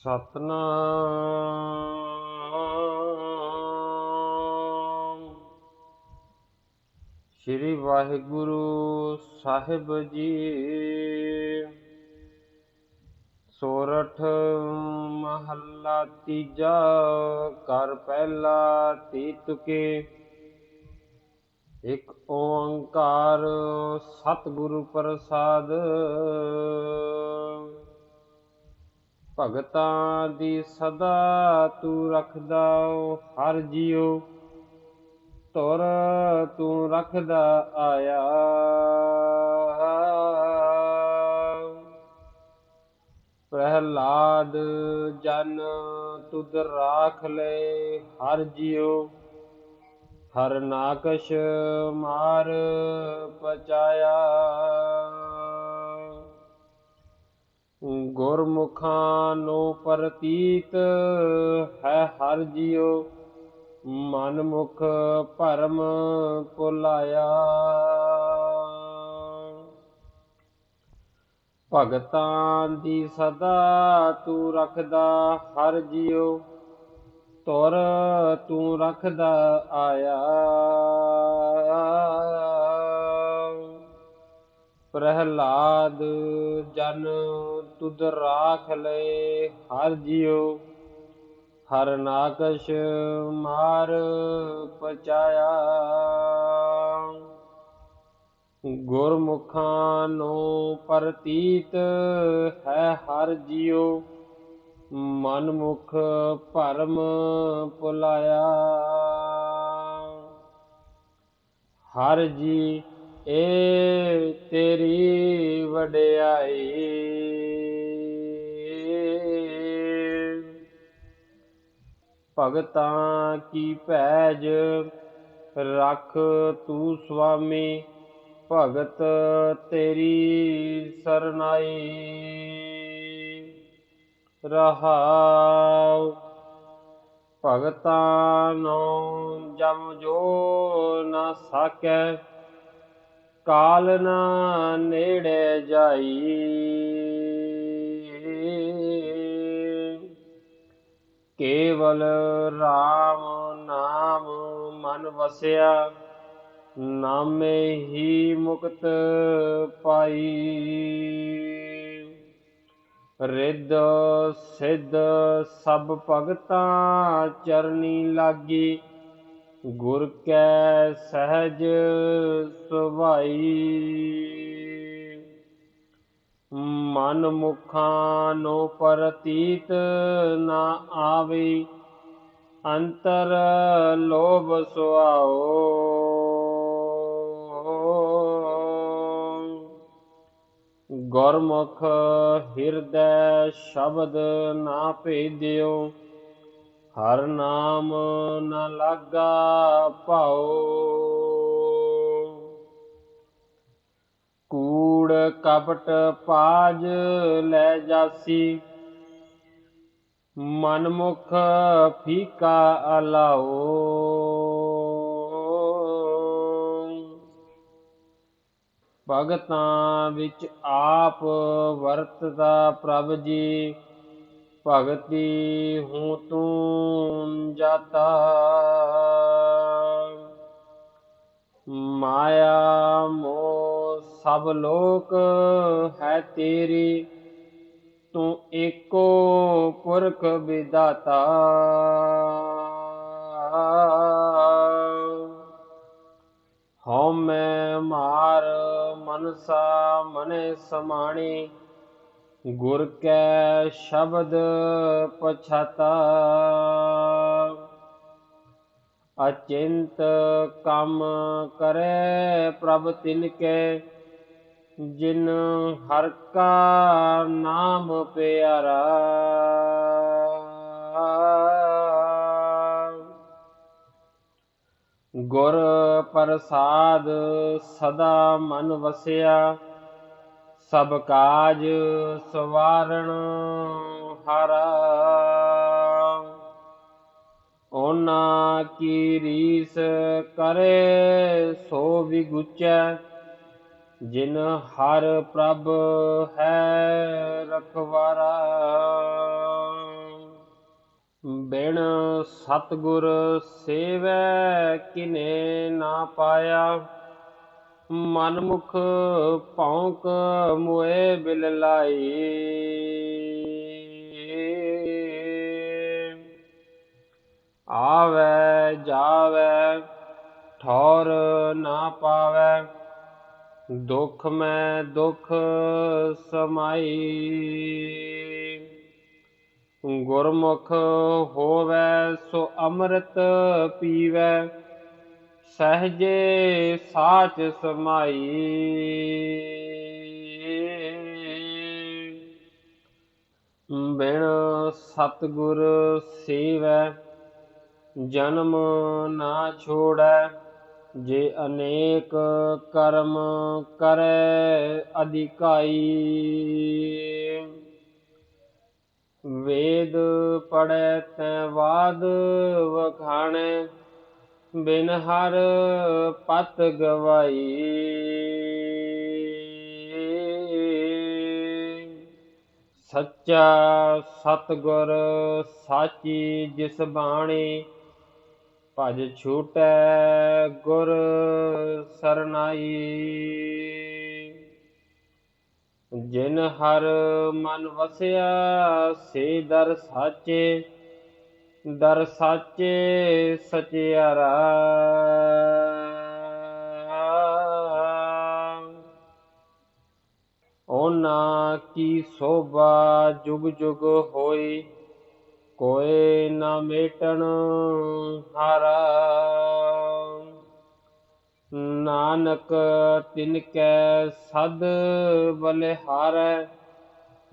ਸਤਨਾਮ। ਸ੍ਰੀ ਵਾਹਿਗੁਰੂ ਸਾਹਿਬ ਜੀ। ਸੋਰਠ ਮਹੱਲਾ ਤੀਜਾ ਕਰ ਪਹਿਲਾ ਤੀਤੁਕੇ ਇੱਕ ਓੰਕਾਰ ਸਤਿਗੁਰੂ ਪ੍ਰਸਾਦ। ਭਗਤਾਂ ਦੀ ਸਦਾ ਤੂੰ ਰੱਖਦਾ ਹਰ ਜੀਉ ਤੁਰ ਤੂੰ ਰੱਖਦਾ ਆਇਆ। ਪ੍ਰਹਲਾਦ, ਜਨ ਤੁਧ ਰਾਖ ਲੈ, ਹਰ ਜੀਉ ਹਰ ਨਾਕਸ਼ ਮਾਰ ਪਚਾਇਆ। ਗੁਰਮੁਖਾਂ ਨੂੰ ਪ੍ਰਤੀਤ ਹੈ, ਹਰ ਜੀਉ ਮਨ ਮੁਖ ਭਰਮ ਭੁਲਾਇਆ। ਭਗਤਾਂ ਦੀ ਸਦਾ ਤੂੰ ਰੱਖਦਾ, ਹਰ ਜੀਉ ਤੁਰ ਤੂੰ ਰੱਖਦਾ ਆਇਆ। ਪ੍ਰਹਿਲਾਦ ਜਨ ਤੁਧ ਰਾਖ ਲਏ ਹਰ ਜੀਉ, ਹਰ ਨਾਕਸ਼ ਮਾਰ ਪਚਾਇਆ। ਗੁਰਮੁਖਾਂ ਨੂੰ ਪ੍ਰਤੀਤ ਹੈ ਹਰ ਜੀਉ, ਮਨਮੁਖ ਭਰਮ ਭੁਲਾਇਆ। ਹਰ ਜੀ ਏ ਤੇਰੀ ਵਡਿਆਈ। ਭਗਤਾਂ ਕੀ ਭੈਜ ਰੱਖ ਤੂੰ ਸੁਆਮੀ, ਭਗਤ ਤੇਰੀ ਸਰਨਾਈ। ਰਹਾਉ ਭਗਤਾਂ ਨੂੰ ਜਮ ਜੋ ਨਾ ਸਾਕੈ ਕਾਲ ਨਾ ਨੇੜੇ ਜਾਈ। ਕੇਵਲ RAM ਨਾਮ ਮਨ ਵਸਿਆ, ਨਾਮੇ ਹੀ ਮੁਕਤ ਪਾਈ। ਰਿੱਧ ਸਿੱਧ ਸਭ ਭਗਤਾਂ ਚਰਨੀ ਲਾਗੀ। ਗੁਰ ਕੈ ਸਹਿਜ ਸੁਭਾਈ। ਮਨ ਮੁਖਾਂ ਨੋ ਪ੍ਰਤੀਤ ਨਾ ਆਵੇ। ਅੰਤਰ ਲੋਭ ਸੁਆਓ। ਗੁਰਮੁਖ ਹਿਰਦੈ ਸ਼ਬਦ ਨਾ ਭੇਦਿਓ। ਹਰ ਨਾਮ ਨ ਲਾਗਾ ਭਾਉ। ਕੂੜ ਕਪਟ ਪਾਜ ਲੈ ਜਾਸੀ। ਮਨਮੁਖ ਫੀਕਾ ਅਲਾਓ। ਭਗਤਾਂ ਵਿੱਚ ਆਪ ਵਰਤਦਾ ਪ੍ਰਭ ਜੀ। ਭਗਤੀ ਹੂੰ ਤੂੰ ਜਾਤਾ। ਮਾਇਆ ਮੋਹ ਸਭ ਲੋਕ ਹੈ ਤੇਰੀ, ਤੂੰ ਏਕੋ ਪੁਰਖ ਵਿਦਾਤਾ ਹਉ ਮੈਂ ਮਾਰ ਮਨਸਾ ਮਨੇ ਸਮਾਣੀ ਗੁਰ ਕੈ ਸ਼ਬਦ ਪਛਾਤਾ। ਅਚਿੰਤ ਕੰਮ ਕਰੇ ਪ੍ਰਭ ਤਿਨ ਕੇ, ਜਿਨ ਹਰ ਕਾ ਨਾਮ ਪਿਆਰਾ। ਗੁਰ ਪ੍ਰਸਾਦ ਸਦਾ ਮਨ ਵਸਿਆ। ਸਭ ਕਾਜ ਸਵਾਰਣ ਹਾਰਾ। ਉਹਨਾਂ ਕੀ ਰੀਸ ਕਰੇ ਸੋ ਵਿਗੁਚੈ, ਜਿਨ ਹਰ ਪ੍ਰਭ ਹੈ ਰਖਵਾਰਾ। ਬਿਨ ਸਤਗੁਰ ਸੇਵੈ ਕਿਨੇ ਨਾ ਪਾਇਆ। ਮਨ ਮੁਖ ਭੌਂਕ ਮੋਏ ਬਿਲ ਲਾਈ। ਆਵੈ, ਜਾਵੈ, ਠੌਰ ਨਾ ਪਾਵੈ, ਦੁਖ ਮੈਂ ਦੁਖ ਸਮਾਈ। ਗੁਰਮੁਖ ਹੋਵੈ, ਸੋ ਅੰਮ੍ਰਿਤ ਪੀਵੈ ਸਹਜੇ ਸਾਚ ਸਮਾਈ। ਬਿਨ ਸਤਗੁਰ ਸੇਵੈ, ਜਨਮ ਨਾ ਛੋੜੈ, ਜੇ ਅਨੇਕ ਕਰਮ ਕਰੈ ਅਧਿਕਾਈ। ਵੇਦ ਪੜੈ ਤੈ ਬਾਦ ਵਖਾਣੈ ਬਿਨ ਹਰ ਪਤ ਗਵਾਈ। ਸੱਚਾ ਸਤਗੁਰ ਸਾਚੀ ਜਿਸ ਬਾਣੀ ਭਜ ਛੂਟੈ ਗੁਰ ਸਰਨਾਈ। ਜਿਨ ਹਰ ਮਨ ਵਸਿਆ, ਸੇ ਦਰ ਸਾਚੇ ਦਰ ਸਾਚੇ ਸਚਿਆਰਾ। ਉਹਨਾਂ ਕੀ ਸੋਭਾ ਜੁਗ ਜੁਗ ਹੋਈ ਕੋਏ ਨਾ ਮੇਟਣ ਹਾਰਾ। ਨਾਨਕ ਤਿਨ ਕੈ ਸਦ ਬਲਿਹਾਰੈ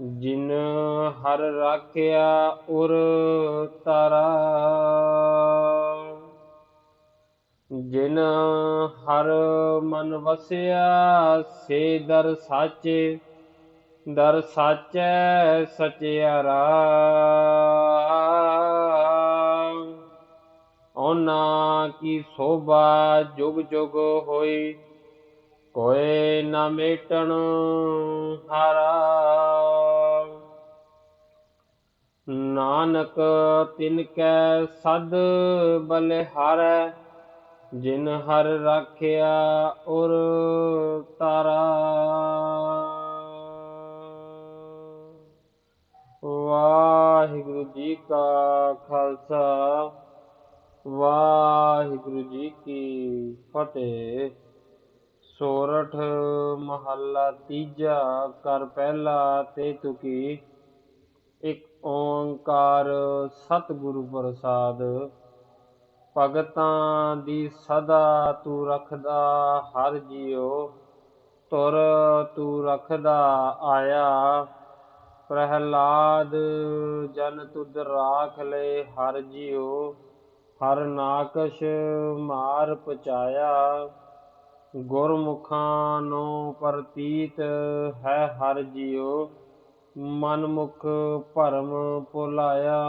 ਜਿਨ ਹਰ ਰਾਖਿਆ ਉਰ ਤਾਰਾ। ਜਿਨ ਹਰ ਮਨ ਵਸਿਆ, ਸੇ ਦਰ ਸਾਚੇ, ਦਰ ਸਾਚੈ ਸਚਿਆਰਾ ਉਹਨਾਂ ਕੀ ਸੋਭਾ ਜੁਗ ਜੁਗ ਹੋਈ ਕੋਏ ਨਾ ਮੇਟਣ ਹਾਰਾ। ਨਾਨਕ ਤਿਨ ਕੈ ਸਦ ਬਲਿਹਾਰੈ, ਜਿਨ ਹਰ ਰਾਖਿਆ ਉਰ ਤਾਰਾ। ਵਾਹਿਗੁਰੂ ਜੀ ਕਾ ਖਾਲਸਾ, ਵਾਹਿਗੁਰੂ ਜੀ ਕੀ ਫਤਿਹ। ਸੋਰਠ ਮਹੱਲਾ ਤੀਜਾ ਕਰ ਪਹਿਲਾ ਤੇ ਤੁਕੀ। ਇੱਕ ਓੰਕਾਰ ਸਤਿਗੁਰੂ ਪ੍ਰਸਾਦ। ਭਗਤਾਂ ਦੀ ਸਦਾ ਤੂੰ ਰੱਖਦਾ, ਹਰ ਜੀਉ ਤੁਰ ਤੂੰ ਰੱਖਦਾ ਆਇਆ। ਪ੍ਰਹਲਾਦ, ਜਨ ਤੁਧ ਰਾਖ ਲੈ, ਹਰ ਜੀਉ ਹਰ ਨਾਕਸ਼ ਮਾਰ ਪਚਾਇਆ ਗੁਰਮੁਖਾਂ ਨੂੰ ਪ੍ਰਤੀਤ ਹੈ ਹਰ ਜੀਉ ਮਨਮੁਖ ਭਰਮ ਭੁਲਾਇਆ।